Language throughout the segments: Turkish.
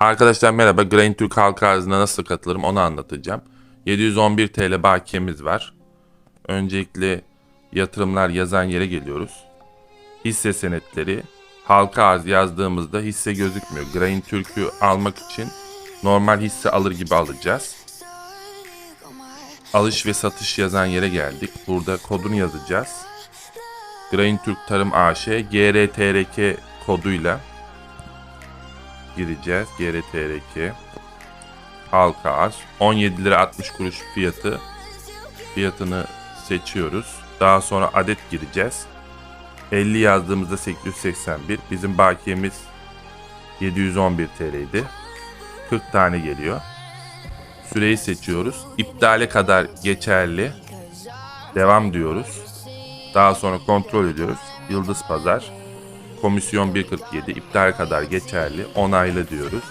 Arkadaşlar merhaba. Grain Türk halka arzına nasıl katılırım onu anlatacağım. 711 TL bakiyemiz var. Öncelikle yatırımlar yazan yere geliyoruz. Hisse senetleri halka arz yazdığımızda hisse gözükmüyor. Grain Türk'ü almak için normal hisse alır gibi alacağız. Alış ve satış yazan yere geldik. Burada kodunu yazacağız. Grain Türk Tarım AŞ GRTRK koduyla gireceğiz. GRTRK halka arz 17 lira 60 kuruş fiyatı fiyatını seçiyoruz. Daha sonra adet gireceğiz. 50 yazdığımızda 881. Bizim bakiyemiz 711 TL'ydi. 40 tane geliyor. Süreyi seçiyoruz. İptale kadar geçerli. Devam diyoruz. Daha sonra kontrol ediyoruz. Yıldız Pazar. Komisyon 1.47 iptal kadar geçerli. Onaylı diyoruz.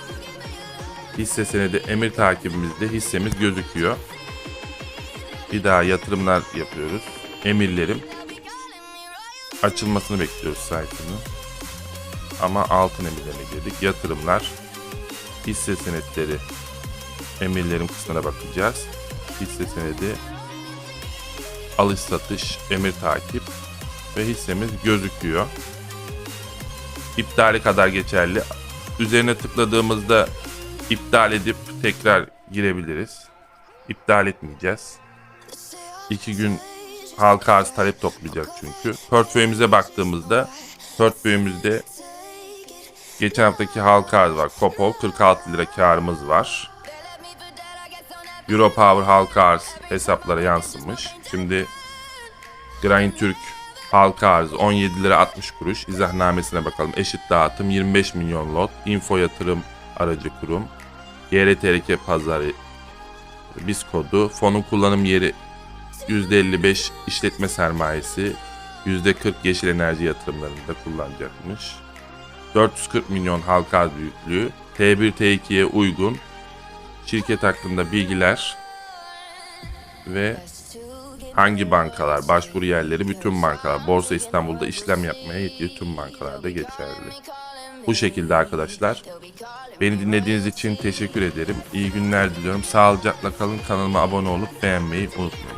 Hisse senedi emir takibimizde hissemiz gözüküyor. Bir daha yatırımlar yapıyoruz. Emirlerim açılmasını bekliyoruz sayfının. Ama altın emirlerine girdik. Yatırımlar, hisse senetleri, emirlerim kısmına bakacağız. Hisse senedi, alış satış, emir takip ve hissemiz gözüküyor. İptali kadar geçerli. Üzerine tıkladığımızda iptal edip tekrar girebiliriz. İptal etmeyeceğiz. İki gün halka arz talep toplayacak çünkü. Portföyümüze baktığımızda portföyümüzde geçen haftaki halka arz var. Kopol 46 lira karımız var. Europower halka arz hesaplara yansımış. Şimdi Grain Türk halka arz 17 lira 60 kuruş. İzahnamesine bakalım. Eşit dağıtım 25 milyon lot. Info yatırım aracı kurum. GRTRK pazarı biz kodu. Fonun kullanım yeri %55 işletme sermayesi. %40 yeşil enerji yatırımlarında kullanacakmış. 440 milyon halka büyüklüğü. T1 T2'ye uygun. Şirket hakkında bilgiler ve hangi bankalar, başvuru yerleri bütün bankalar, Borsa İstanbul'da işlem yapmaya yetkili tüm bankalarda geçerli. Bu şekilde arkadaşlar. Beni dinlediğiniz için teşekkür ederim. İyi günler diliyorum. Sağlıcakla kalın. Kanalıma abone olup beğenmeyi unutmayın.